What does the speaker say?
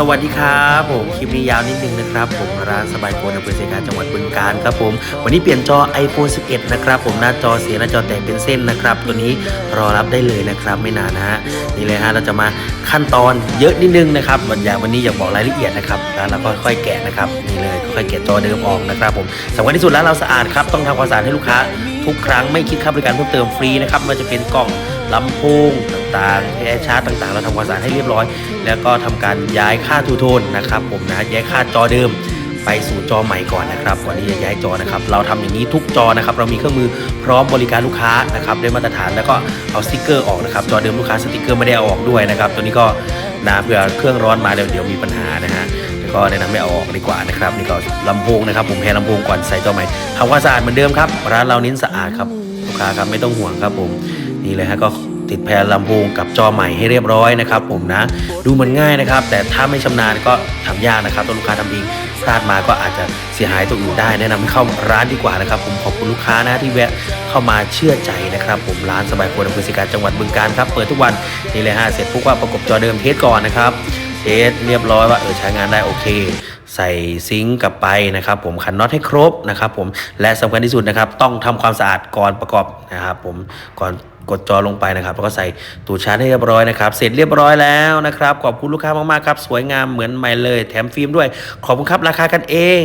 สวัสดีครับผมคลิปนี้ยาวนิดนึงนะครับ ผมร้านสบายโฟนอำเภอเซกาจังหวัดบึงกาฬครับผมวันนี้เปลี่ยนจอ iPhone 11 นะครับผมหน้าจอเสียหน้าจอแตกเป็นเส้นนะครับ ตัวนี้รอรับได้เลยนะครับไม่นานนะฮะนี่เลยฮะเราจะมาขั้นตอนเยอะนิดนึงนะครับวันอย่างวันนี้อยากบอกรายละเอียดนะครับแล้วเราก็ค่อยแกะนะครับนี่เลยค่อยแกะจอเดิมออกนะครับผมสำคัญที่สุดแล้วเราสะอาดครับต้องทำความสะอาดให้ลูกค้าทุกครั้งไม่คิดค่าบริการเพิ่มเติมฟรีนะครับไมันจะเป็นกล่องลำโพง ต่างๆแอร์ชาร์จต่างๆ เราทำความสะอาดให้เรียบร้อย แล้วก็ทำการย้ายค่าทูโทนนะครับผมนะย้ายค่าจอเดิมไปสู่จอใหม่ก่อนนะครับก่อนที่จะย้ายจอนะครับ เราทำอย่างนี้ทุกจอนะครับ เรามีเครื่องมือพร้อมบริการลูกค้านะครับได้มาตรฐานแล้วก็เอาสติกเกอร์ออกนะครับ จอเดิมลูกค้าสติกเกอร์ไม่ได้เอาออกด้วยนะครับ ตัวนี้ก็นะเผื่อเครื่องร้อนมาเดี๋ยวเดี๋ยวมีปัญหานะฮะแล้วก็แนะนำไม่เอาออกดีกว่านะครับนี่ก็ลำโพงนะครับ ผมแพรลำโพงก่อนใส่จอใหม่ทำความสะอาดเหมือนเดิมครับร้านเราเน้นสะอาดครับลูกค้าครับไม่ต้องห่วงครับผมนี่เลยฮะก็ ติดแพรลำโพงกับจอใหม่ให้เรียบร้อยนะครับ ผมนะ ดูมันง่ายนะครับ แต่ถ้าไม่ชำนาญก็ทำยากนะครับตัวลูกค้าทำเองพลาดมาก็อาจจะเสียหายตัวอื่นได้ แนะนำให้เข้าร้านดีกว่านะครับ ผมขอบคุณลูกค้านะที่แวะเข้ามาเชื่อใจนะครับ ผมร้านสบายโฟนอำเภอสิการจังหวัดบึงกาฬครับเปิดทุกวันนี่เลยฮะเสร็จปุ๊บว่าประกบจอเดิมเทสก่อนนะครับเทสเรียบร้อยว่าเออใช้งานได้โอเค ใส่ซิงก์กลับไปนะครับ ผมขันน็อตให้ครบนะครับ ผมและสำคัญที่สุดนะครับ ต้องทำความสะอาดก่อนประกอบนะครับ ผมก่อน กดจอลงไปนะครับ แล้วก็ใส่ตูดชาร์จให้เรียบร้อยนะครับ เสร็จเรียบร้อยแล้วนะครับ ขอบคุณลูกค้ามากๆครับ สวยงามเหมือนใหม่เลย แถมฟิล์มด้วย ขอบคุณครับ ราคากันเอง